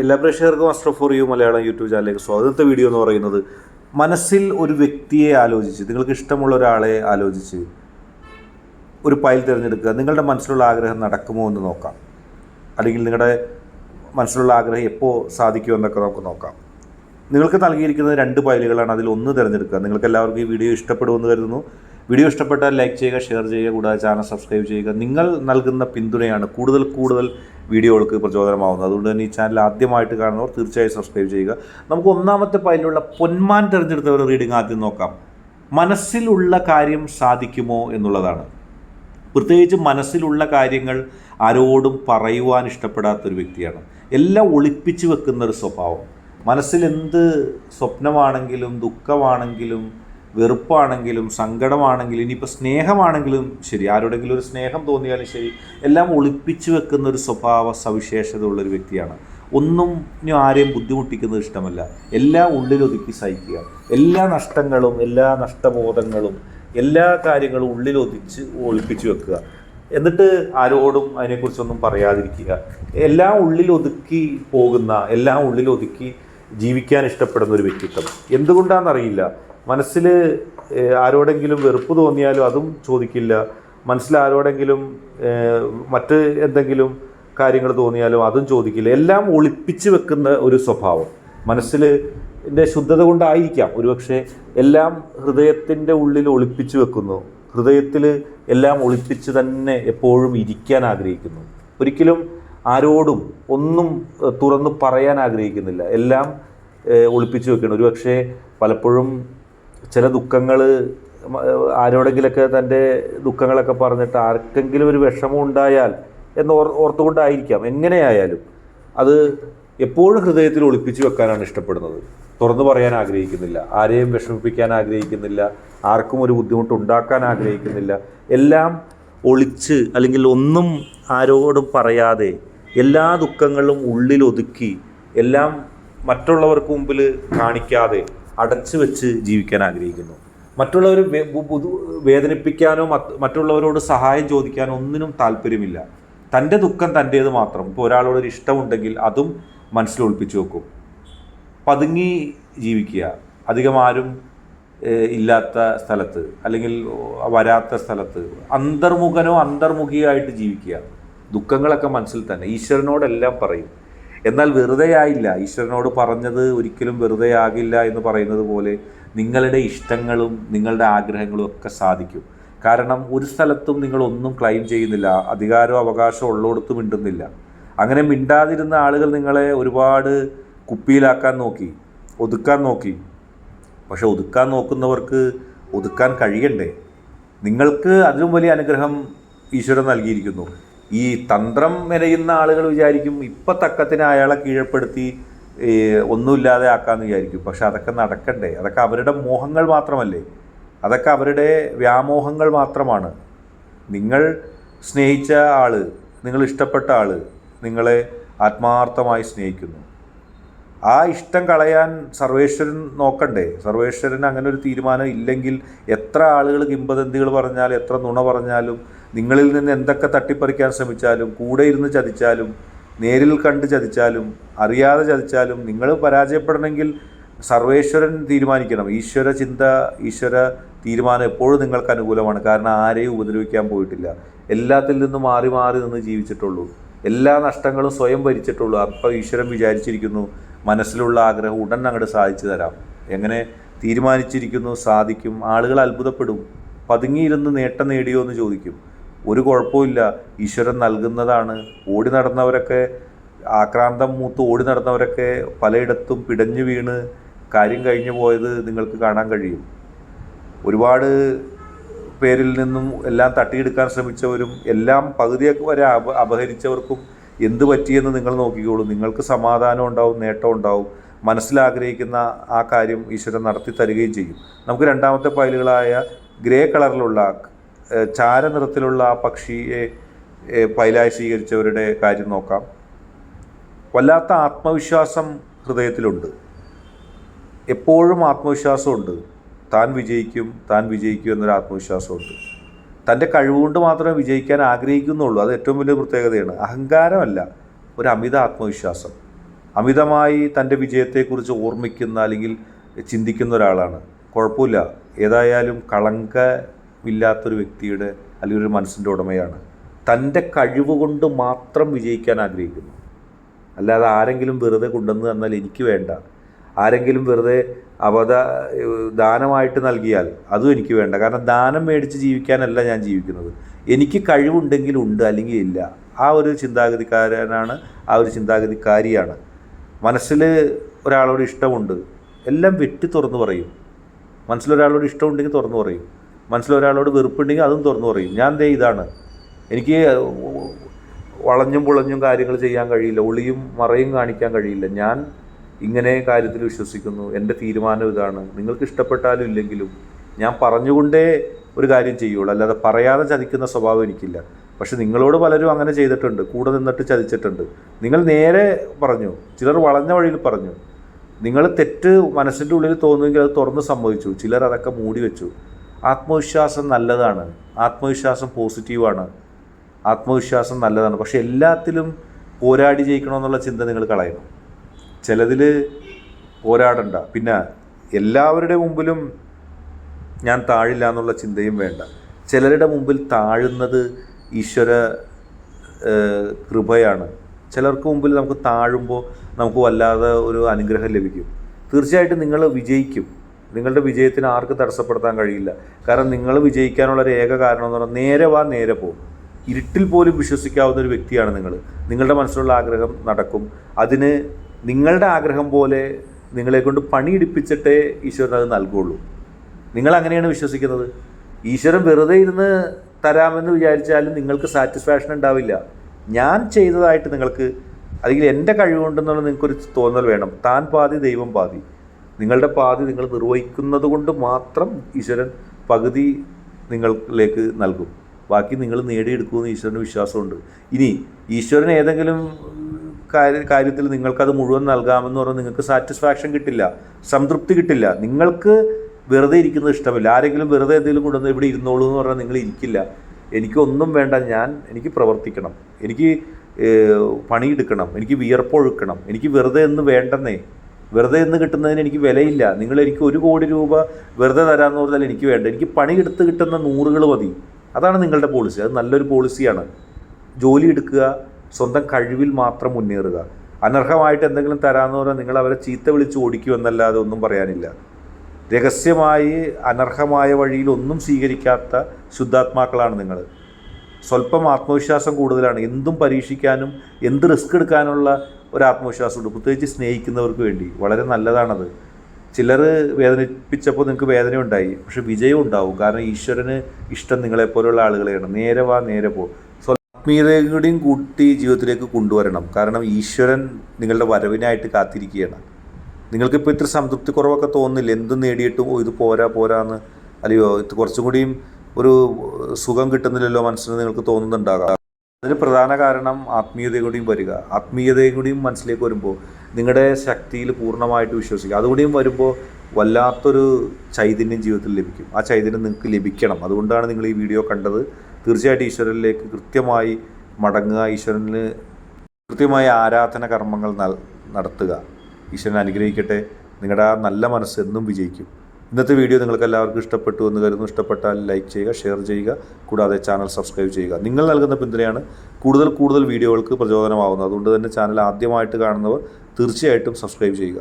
എല്ലാ പ്രേക്ഷകർക്കും astro for you Malayalam YouTube ചാനലിലേക്ക് സ്വാഗതത്തെ വീഡിയോ എന്ന് പറയുന്നത് മനസ്സിൽ ഒരു വ്യക്തിയെ ആലോചിച്ച് നിങ്ങൾക്ക് ഇഷ്ടമുള്ള ഒരാളെ ആലോചിച്ച് ഒരു ഫയൽ തിരഞ്ഞെടുക്കുക. നിങ്ങളുടെ മനസ്സിലുള്ള ആഗ്രഹം നടക്കുമോ എന്ന് നോക്കാം. അല്ലെങ്കിൽ നിങ്ങളുടെ മനസ്സിലുള്ള ആഗ്രഹം എപ്പോൾ സാധിക്കുമെന്നൊക്കെ നമുക്ക് നോക്കാം. നിങ്ങൾക്ക് നൽകിയിരിക്കുന്നത് രണ്ട് ഫയലുകളാണ് അതിൽ ഒന്ന് തിരഞ്ഞെടുക്കുക. നിങ്ങൾക്ക് എല്ലാവർക്കും ഈ വീഡിയോ ഇഷ്ടപ്പെടുമെന്ന് കരുതുന്നു. വീഡിയോ ഇഷ്ടപ്പെട്ടാൽ ലൈക്ക് ചെയ്യുക ഷെയർ ചെയ്യുക കൂടാതെ ചാനൽ സബ്സ്ക്രൈബ് ചെയ്യുക. നിങ്ങൾ നൽകുന്ന പിന്തുണയാണ് കൂടുതൽ കൂടുതൽ വീഡിയോകൾക്ക് പ്രചോദനമാവുന്നത്. അതുകൊണ്ട് തന്നെ ഈ ചാനൽ ആദ്യമായിട്ട് കാണുന്നവർ തീർച്ചയായും സബ്സ്ക്രൈബ് ചെയ്യുക. നമുക്ക് ഒന്നാമത്തെ പൈലുള്ള പൊന്മാൻ തിരഞ്ഞെടുത്തവർ റീഡിംഗ് ആദ്യം നോക്കാം. മനസ്സിലുള്ള കാര്യം സാധിക്കുമോ എന്നുള്ളതാണ്. പ്രത്യേകിച്ച് മനസ്സിലുള്ള കാര്യങ്ങൾ ആരോടും പറയുവാൻ ഇഷ്ടപ്പെടാത്തൊരു വ്യക്തിയാണ്. എല്ലാം ഒളിപ്പിച്ചു വെക്കുന്ന ഒരു സ്വഭാവം. മനസ്സിൽ എന്ത് സ്വപ്നമാണെങ്കിലും ദുഃഖമാണെങ്കിലും വെറുപ്പാണെങ്കിലും സങ്കടമാണെങ്കിലും ഇനിയിപ്പോൾ സ്നേഹമാണെങ്കിലും ശരി ആരോടെങ്കിലും ഒരു സ്നേഹം തോന്നിയാലും ശരി എല്ലാം ഒളിപ്പിച്ചു വെക്കുന്ന ഒരു സ്വഭാവ സവിശേഷത ഉള്ളൊരു വ്യക്തിയാണ്. ഒന്നും ആരെയും ബുദ്ധിമുട്ടിക്കുന്നത് ഇഷ്ടമല്ല. എല്ലാം ഉള്ളിലൊതുക്കി സഹിക്കുക. എല്ലാ നഷ്ടങ്ങളും എല്ലാ നഷ്ടബോധങ്ങളും എല്ലാ കാര്യങ്ങളും ഉള്ളിലൊതിച്ച് ഒളിപ്പിച്ചു വെക്കുക. എന്നിട്ട് ആരോടും അതിനെക്കുറിച്ചൊന്നും പറയാതിരിക്കുക. എല്ലാം ഉള്ളിലൊതുക്കി പോകുന്ന എല്ലാം ഉള്ളിലൊതുക്കി ജീവിക്കാൻ ഇഷ്ടപ്പെടുന്ന ഒരു വ്യക്തിത്വം. എന്തുകൊണ്ടാണെന്നറിയില്ല. മനസ്സിൽ ആരോടെങ്കിലും വെറുപ്പ് തോന്നിയാലും അതും ചോദിക്കില്ല. മനസ്സിൽ ആരോടെങ്കിലും മറ്റ് എന്തെങ്കിലും കാര്യങ്ങൾ തോന്നിയാലും അതും ചോദിക്കില്ല. എല്ലാം ഒളിപ്പിച്ച് വെക്കുന്ന ഒരു സ്വഭാവം. മനസ്സിൽ എന്റെ ശുദ്ധത കൊണ്ടായിരിക്കാം. ഒരുപക്ഷെ എല്ലാം ഹൃദയത്തിന്റെ ഉള്ളിൽ ഒളിപ്പിച്ച് വെക്കുന്നു. ഹൃദയത്തിൽ എല്ലാം ഒളിപ്പിച്ച് തന്നെ എപ്പോഴും ഇരിക്കാൻ ആഗ്രഹിക്കുന്നു. ഒരിക്കലും ആരോടും ഒന്നും തുറന്ന് പറയാൻ ആഗ്രഹിക്കുന്നില്ല. എല്ലാം ഒളിപ്പിച്ച് വെക്കണം ഒരുപക്ഷെ പലപ്പോഴും ചില ദുഃഖങ്ങൾ ആരോടെങ്കിലൊക്കെ തന്റെ ദുഃഖങ്ങളൊക്കെ പറഞ്ഞിട്ട് ആർക്കെങ്കിലും ഒരു വിഷമം ഉണ്ടായാൽ എന്ന് ഓർ ഓർത്തുകൊണ്ടായിരിക്കാം. എങ്ങനെയായാലും അത് എപ്പോഴും ഹൃദയത്തിൽ ഒളിപ്പിച്ചു വെക്കാനാണ് ഇഷ്ടപ്പെടുന്നത്. തുറന്നു പറയാൻ ആഗ്രഹിക്കുന്നില്ല. ആരെയും വിഷമിപ്പിക്കാൻ ആഗ്രഹിക്കുന്നില്ല. ആർക്കും ഒരു ബുദ്ധിമുട്ട് ഉണ്ടാക്കാൻ ആഗ്രഹിക്കുന്നില്ല. എല്ലാം ഒളിച്ച് അല്ലെങ്കിൽ ഒന്നും ആരോടും പറയാതെ എല്ലാ ദുഃഖങ്ങളും ഉള്ളിൽ ഒതുക്കി എല്ലാം മറ്റുള്ളവർക്ക് മുമ്പിൽ കാണിക്കാതെ അടച്ചു വെച്ച് ജീവിക്കാൻ ആഗ്രഹിക്കുന്നു. മറ്റുള്ളവർ വേദനിപ്പിക്കാനോ മറ്റുള്ളവരോട് സഹായം ചോദിക്കാനോ ഒന്നിനും താല്പര്യമില്ല. തന്റെ ദുഃഖം തന്റേത് മാത്രം. ഇപ്പോൾ ഒരാളോട് ഒരു ഇഷ്ടമുണ്ടെങ്കിൽ അതും മനസ്സിൽ ഒളിപ്പിച്ചു വെക്കും. പതുങ്ങി ജീവിക്കുക. അധികം ആരും ഇല്ലാത്ത സ്ഥലത്ത് അല്ലെങ്കിൽ വരാത്ത സ്ഥലത്ത് അന്തർമുഖനോ അന്തർമുഖിയായിട്ട് ജീവിക്കുക. ദുഃഖങ്ങളൊക്കെ മനസ്സിൽ തന്നെ. ഈശ്വരനോടെല്ലാം പറയും. എന്നാൽ വെറുതെ ആയില്ല ഈശ്വരനോട് പറഞ്ഞത് ഒരിക്കലും വെറുതെ ആകില്ല എന്ന് പറയുന്നത് പോലെ നിങ്ങളുടെ ഇഷ്ടങ്ങളും നിങ്ങളുടെ ആഗ്രഹങ്ങളും ഒക്കെ സാധിക്കും. കാരണം ഒരു സ്ഥലത്തും നിങ്ങൾ ഒന്നും ക്ലെയിം ചെയ്യുന്നില്ല. അധികാരോ അവകാശമോ ഉള്ളിടത്ത് മിണ്ടുന്നില്ല. അങ്ങനെ മിണ്ടാതിരുന്ന ആളുകൾ നിങ്ങളെ ഒരുപാട് കുപ്പിയിലാക്കാൻ നോക്കി ഒതുക്കാൻ നോക്കി. പക്ഷെ ഒതുക്കാൻ നോക്കുന്നവർക്ക് ഒതുക്കാൻ കഴിയണ്ടേ? നിങ്ങൾക്ക് അതിലും വലിയ അനുഗ്രഹം ഈശ്വരൻ നൽകിയിരിക്കുന്നു. ഈ തന്ത്രം മെനയുന്ന ആളുകൾ വിചാരിക്കും ഇപ്പം തക്കത്തിന് അയാളെ കീഴ്പ്പെടുത്തി ഒന്നുമില്ലാതെ ആക്കാമെന്ന് വിചാരിക്കും. പക്ഷെ അതൊക്കെ നടക്കണ്ടേ? അതൊക്കെ അവരുടെ മോഹങ്ങൾ മാത്രമല്ലേ? അതൊക്കെ അവരുടെ വ്യാമോഹങ്ങൾ മാത്രമാണ്. നിങ്ങൾ സ്നേഹിച്ച ആൾ നിങ്ങൾ ഇഷ്ടപ്പെട്ട ആൾ നിങ്ങളെ ആത്മാർത്ഥമായി സ്നേഹിക്കുന്നു. ആ ഇഷ്ടം കളയാൻ സർവേശ്വരൻ നോക്കണ്ടേ? സർവേശ്വരൻ അങ്ങനെ ഒരു തീരുമാനം ഇല്ലെങ്കിൽ എത്ര ആളുകൾ കിംബദന്തികൾ പറഞ്ഞാലും എത്ര നുണ പറഞ്ഞാലും നിങ്ങളിൽ നിന്ന് എന്തൊക്കെ തട്ടിപ്പറിക്കാൻ ശ്രമിച്ചാലും കൂടെ ഇരുന്ന് ചതിച്ചാലും നേരിൽ കണ്ട് ചതിച്ചാലും അറിയാതെ ചതിച്ചാലും നിങ്ങൾ പരാജയപ്പെടണമെങ്കിൽ സർവേശ്വരൻ തീരുമാനിക്കണം. ഈശ്വര ചിന്ത ഈശ്വര തീരുമാനം എപ്പോഴും നിങ്ങൾക്ക് അനുകൂലമാണ്. കാരണം ആരെയും ഉപദ്രവിക്കാൻ പോയിട്ടില്ല. എല്ലാത്തിൽ നിന്നും മാറി മാറി നിന്ന് ജീവിച്ചിട്ടുള്ളൂ. എല്ലാ നഷ്ടങ്ങളും സ്വയം ഭരിച്ചിട്ടുള്ളൂ. അപ്പോൾ ഈശ്വരൻ വിചാരിച്ചിരിക്കുന്നു മനസ്സിലുള്ള ആഗ്രഹം ഉടൻ അങ്ങോട്ട് സാധിച്ചു തരാം. എങ്ങനെ തീരുമാനിച്ചിരിക്കുന്നു സാധിക്കും. ആളുകൾ അത്ഭുതപ്പെടും. പതുങ്ങിയിരുന്ന് നേട്ടം നേടിയോ എന്ന് ചോദിക്കും. ഒരു കുഴപ്പമില്ല ഈശ്വരൻ നൽകുന്നതാണ്. ഓടി നടന്നവരൊക്കെ ആക്രാന്തം മൂത്ത് ഓടി നടന്നവരൊക്കെ പലയിടത്തും പിടഞ്ഞു വീണ് കാര്യം കഴിഞ്ഞു പോയത് നിങ്ങൾക്ക് കാണാൻ കഴിയും. ഒരുപാട് പേരിൽ നിന്നും എല്ലാം തട്ടിയെടുക്കാൻ ശ്രമിച്ചവരും എല്ലാം പകുതിയൊക്കെ വരെ അപ അപഹരിച്ചവർക്കും എന്ത് പറ്റിയെന്ന് നിങ്ങൾ നോക്കിക്കോളൂ. നിങ്ങൾക്ക് സമാധാനം ഉണ്ടാവും നേട്ടം ഉണ്ടാവും. മനസ്സിലാഗ്രഹിക്കുന്ന ആ കാര്യം ഈശ്വരൻ നടത്തി തരികയും ചെയ്യും. നമുക്ക് രണ്ടാമത്തെ ഫയലുകളായ ഗ്രേ കളറിലുള്ള ചാരനിറത്തിലുള്ള ആ പക്ഷിയെ പൈലായി സ്വീകരിച്ചവരുടെ കാര്യം നോക്കാം. വല്ലാത്ത ആത്മവിശ്വാസം ഹൃദയത്തിലുണ്ട്. എപ്പോഴും ആത്മവിശ്വാസമുണ്ട്. താൻ വിജയിക്കും താൻ വിജയിക്കും എന്നൊരു ആത്മവിശ്വാസമുണ്ട്. തന്റെ കഴിവുകൊണ്ട് മാത്രമേ വിജയിക്കാൻ ആഗ്രഹിക്കുന്നുള്ളൂ. അത് ഏറ്റവും വലിയ പ്രത്യേകതയാണ്. അഹങ്കാരമല്ല ഒരു അമിത ആത്മവിശ്വാസം. അമിതമായി തന്റെ വിജയത്തെക്കുറിച്ച് ഓർമ്മിക്കുന്ന അല്ലെങ്കിൽ ചിന്തിക്കുന്ന ഒരാളാണ്. കുഴപ്പമില്ല. ഏതായാലും കളങ്കമില്ലാത്തൊരു വ്യക്തിയുടെ അല്ലെങ്കിൽ ഒരു മനസ്സിന്റെ ഉടമയാണ്. തന്റെ കഴിവ് കൊണ്ട് മാത്രം വിജയിക്കാൻ ആഗ്രഹിക്കുന്നു. അല്ലാതെ ആരെങ്കിലും വെറുതെ കൊണ്ടുവന്ന് തന്നാൽ എനിക്ക് വേണ്ട. ആരെങ്കിലും വെറുതെ അവത ദാനമായിട്ട് നൽകിയാൽ അതും എനിക്ക് വേണ്ട. കാരണം ദാനം മേടിച്ച് ജീവിക്കാനല്ല ഞാൻ ജീവിക്കുന്നത്. എനിക്ക് കഴിവുണ്ടെങ്കിൽ ഉണ്ട് അല്ലെങ്കിൽ ഇല്ല. ആ ഒരു ചിന്താഗതിക്കാരനാണ് ആ ഒരു ചിന്താഗതിക്കാരിയാണ്. മനസ്സിൽ ഒരാളോട് ഇഷ്ടമുണ്ട് എല്ലാം വെട്ടി തുറന്നു പറയും. മനസ്സിലൊരാളോട് ഇഷ്ടമുണ്ടെങ്കിൽ തുറന്നു പറയും. മനസ്സിലൊരാളോട് വെറുപ്പുണ്ടെങ്കിൽ അതും തുറന്നു പറയും. ഞാൻ ദേ ഇതാണ്. എനിക്ക് വളഞ്ഞും പുളഞ്ഞും കാര്യങ്ങൾ ചെയ്യാൻ കഴിയില്ല. ഒളിയും മറയും കാണിക്കാൻ കഴിയില്ല. ഞാൻ ഇങ്ങനെ കാര്യത്തിൽ വിശ്വസിക്കുന്നു. എന്റെ തീരുമാനം ഇതാണ്. നിങ്ങൾക്ക് ഇഷ്ടപ്പെട്ടാലും ഇല്ലെങ്കിലും ഞാൻ പറഞ്ഞുകൊണ്ടേ ഒരു കാര്യം ചെയ്യുള്ളൂ. അല്ലാതെ പറയാതെ ചതിക്കുന്ന സ്വഭാവം എനിക്കില്ല. പക്ഷെ നിങ്ങളോട് പലരും അങ്ങനെ ചെയ്തിട്ടുണ്ട്. കൂടെ നിന്നിട്ട് ചതിച്ചിട്ടുണ്ട്. നിങ്ങൾ നേരെ പറഞ്ഞു. ചിലർ വളഞ്ഞ വഴിയിൽ പറഞ്ഞു. നിങ്ങൾ തെറ്റ് മനസ്സിന്റെ ഉള്ളിൽ തോന്നുമെങ്കിൽ അത് തുറന്ന് സമ്മതിച്ചു. ചിലർ അതൊക്കെ മൂടി വെച്ചു. ആത്മവിശ്വാസം നല്ലതാണ്. ആത്മവിശ്വാസം പോസിറ്റീവാണ്. ആത്മവിശ്വാസം നല്ലതാണ്. പക്ഷെ എല്ലാത്തിലും പോരാടി ജയിക്കണമെന്നുള്ള ചിന്ത നിങ്ങൾ കളയണം. ചിലതിൽ പോരാടണ്ട. പിന്നെ എല്ലാവരുടെ മുമ്പിലും ഞാൻ താഴില്ല എന്നുള്ള ചിന്തയും വേണ്ട. ചിലരുടെ മുമ്പിൽ താഴുന്നത് ഈശ്വര കൃപയാണ്. ചിലർക്ക് മുമ്പിൽ നമുക്ക് താഴുമ്പോൾ നമുക്ക് വല്ലാതെ ഒരു അനുഗ്രഹം ലഭിക്കും. തീർച്ചയായിട്ടും നിങ്ങൾ വിജയിക്കും. നിങ്ങളുടെ വിജയത്തിന് ആർക്ക് തടസ്സപ്പെടുത്താൻ കഴിയില്ല. കാരണം നിങ്ങൾ വിജയിക്കാനുള്ള ഒരു ഏക കാരണം എന്ന് പറഞ്ഞാൽ നേരെ വാ നേരെ പോകും ഇരുട്ടിൽ പോലും വിശ്വസിക്കാവുന്ന ഒരു വ്യക്തിയാണ് നിങ്ങൾ. നിങ്ങളുടെ മനസ്സിലുള്ള ആഗ്രഹം നടക്കും. അതിന് നിങ്ങളുടെ ആഗ്രഹം പോലെ നിങ്ങളെ കൊണ്ട് പണിയെടുപ്പിച്ചിട്ടേ ഈശ്വരൻ അത് നൽകുള്ളൂ. നിങ്ങൾ അങ്ങനെയാണ് വിശ്വസിക്കുന്നത്. ഈശ്വരൻ വെറുതെ ഇരുന്ന് തരാമെന്ന് വിചാരിച്ചാലും നിങ്ങൾക്ക് സാറ്റിസ്ഫാക്ഷൻ ഉണ്ടാവില്ല. ഞാൻ ചെയ്തതായിട്ട് നിങ്ങൾക്ക് അല്ലെങ്കിൽ എന്റെ കഴിവുണ്ടെന്നുള്ള നിങ്ങൾക്കൊരു തോന്നൽ വേണം. താൻ പാതി ദൈവം പാതി. നിങ്ങളുടെ പാതി നിങ്ങൾ നിർവഹിക്കുന്നത് കൊണ്ട് മാത്രം ഈശ്വരൻ പകുതി നിങ്ങളിലേക്ക് നൽകും. ബാക്കി നിങ്ങൾ നേടിയെടുക്കുമെന്ന് ഈശ്വരന് വിശ്വാസമുണ്ട്. ഇനി ഈശ്വരൻ ഏതെങ്കിലും കാര്യ കാര്യത്തിൽ നിങ്ങൾക്കത് മുഴുവൻ നൽകാമെന്ന് പറഞ്ഞാൽ നിങ്ങൾക്ക് സാറ്റിസ്ഫാക്ഷൻ കിട്ടില്ല സംതൃപ്തി കിട്ടില്ല. നിങ്ങൾക്ക് വെറുതെ ഇരിക്കുന്നത് ഇഷ്ടമില്ല. ആരെങ്കിലും വെറുതെ എന്തെങ്കിലും കൊണ്ടുവന്ന് ഇവിടെ ഇരുന്നോളൂ എന്ന് പറഞ്ഞാൽ നിങ്ങൾ ഇരിക്കില്ല. എനിക്കൊന്നും വേണ്ട ഞാൻ എനിക്ക് പ്രവർത്തിക്കണം. എനിക്ക് പണിയെടുക്കണം. എനിക്ക് വിയർപ്പൊഴുക്കണം എനിക്ക് വെറുതെ എന്ന് വേണ്ടെന്നേ വെറുതെ എന്ന് കിട്ടുന്നതിന് എനിക്ക് വിലയില്ല. നിങ്ങൾ എനിക്ക് ഒരു കോടി രൂപ വെറുതെ തരാമെന്ന് പറഞ്ഞാൽ എനിക്ക് വേണ്ട. എനിക്ക് പണിയെടുത്ത് കിട്ടുന്ന നൂറുകൾ മതി. അതാണ് നിങ്ങളുടെ പോളിസി അത് നല്ലൊരു പോളിസിയാണ് ജോലി എടുക്കുക സ്വന്തം കഴിവിൽ മാത്രം മുന്നേറുക. അനർഹമായിട്ട് എന്തെങ്കിലും തരാമെന്ന് പറഞ്ഞാൽ നിങ്ങൾ അവരെ ചീത്ത വിളിച്ച് ഓടിക്കുമെന്നല്ലാതെ ഒന്നും പറയാനില്ല. രഹസ്യമായി അനർഹമായ വഴിയിൽ ഒന്നും സ്വീകരിക്കാത്ത ശുദ്ധാത്മാക്കളാണ് നിങ്ങൾ. സ്വല്പം ആത്മവിശ്വാസം കൂടുതലാണ്. എന്തും പരീക്ഷിക്കാനും എന്ത് റിസ്ക് എടുക്കാനുള്ള ഒരു ആത്മവിശ്വാസമുണ്ട്. പ്രത്യേകിച്ച് സ്നേഹിക്കുന്നവർക്ക് വേണ്ടി. വളരെ നല്ലതാണത്. ചിലർ വേദനിപ്പിച്ചപ്പോൾ നിങ്ങൾക്ക് വേദന ഉണ്ടായി പക്ഷെ വിജയം ഉണ്ടാവും കാരണം ഈശ്വരന് ഇഷ്ടം നിങ്ങളെപ്പോലുള്ള ആളുകളെയാണ്. നേരെ വാ നേരെ പോ. സ്വാത്മീയതയും കൂടിയും കൂട്ടി ജീവിതത്തിലേക്ക് കൊണ്ടുവരണം. കാരണം ഈശ്വരൻ നിങ്ങളുടെ വരവിനായിട്ട് കാത്തിരിക്കുകയാണ്. നിങ്ങൾക്കിപ്പോൾ ഇത്ര സംതൃപ്തി കുറവൊക്കെ തോന്നുന്നില്ല. എന്തും നേടിയിട്ടും ഓ ഇത് പോരാ പോരാന്ന്. അല്ലയോ ഇത് കുറച്ചും കൂടിയും ഒരു സുഖം കിട്ടുന്നില്ലല്ലോ മനസ്സിന് നിങ്ങൾക്ക് തോന്നുന്നുണ്ടാകാം. അതിന് പ്രധാന കാരണം ആത്മീയതയും കൂടിയും വരിക. ആത്മീയതയും കൂടിയും മനസ്സിലേക്ക് വരുമ്പോൾ നിങ്ങളുടെ ശക്തിയിൽ പൂർണമായിട്ട് വിശ്വസിക്കുക. അതുകൂടിയും വരുമ്പോൾ വല്ലാത്തൊരു ചൈതന്യം ജീവിതത്തിൽ ലഭിക്കും. ആ ചൈതന്യം നിങ്ങൾക്ക് ലഭിക്കണം. അതുകൊണ്ടാണ് നിങ്ങൾ ഈ വീഡിയോ കണ്ടത്. തീർച്ചയായിട്ടും ഈശ്വരനിലേക്ക് കൃത്യമായി മടങ്ങുക. ഈശ്വരന് കൃത്യമായ ആരാധന കർമ്മങ്ങൾ നടത്തുക. ഈശ്വരൻ അനുഗ്രഹിക്കട്ടെ. നിങ്ങളുടെ ആ നല്ല മനസ്സ് എന്നും വിജയിക്കും. ഇന്നത്തെ വീഡിയോ നിങ്ങൾക്ക് എല്ലാവർക്കും ഇഷ്ടപ്പെട്ടു എന്ന് കരുതുന്നു. ഇഷ്ടപ്പെട്ടാൽ ലൈക്ക് ചെയ്യുക ഷെയർ ചെയ്യുക കൂടാതെ ചാനൽ സബ്സ്ക്രൈബ് ചെയ്യുക. നിങ്ങൾ നൽകുന്ന പിന്തുണയാണ് കൂടുതൽ കൂടുതൽ വീഡിയോകൾക്ക് പ്രചോദനമാവുന്നത്. അതുകൊണ്ട് തന്നെ ചാനൽ ആദ്യമായിട്ട് കാണുന്നവർ തീർച്ചയായിട്ടും സബ്സ്ക്രൈബ് ചെയ്യുക.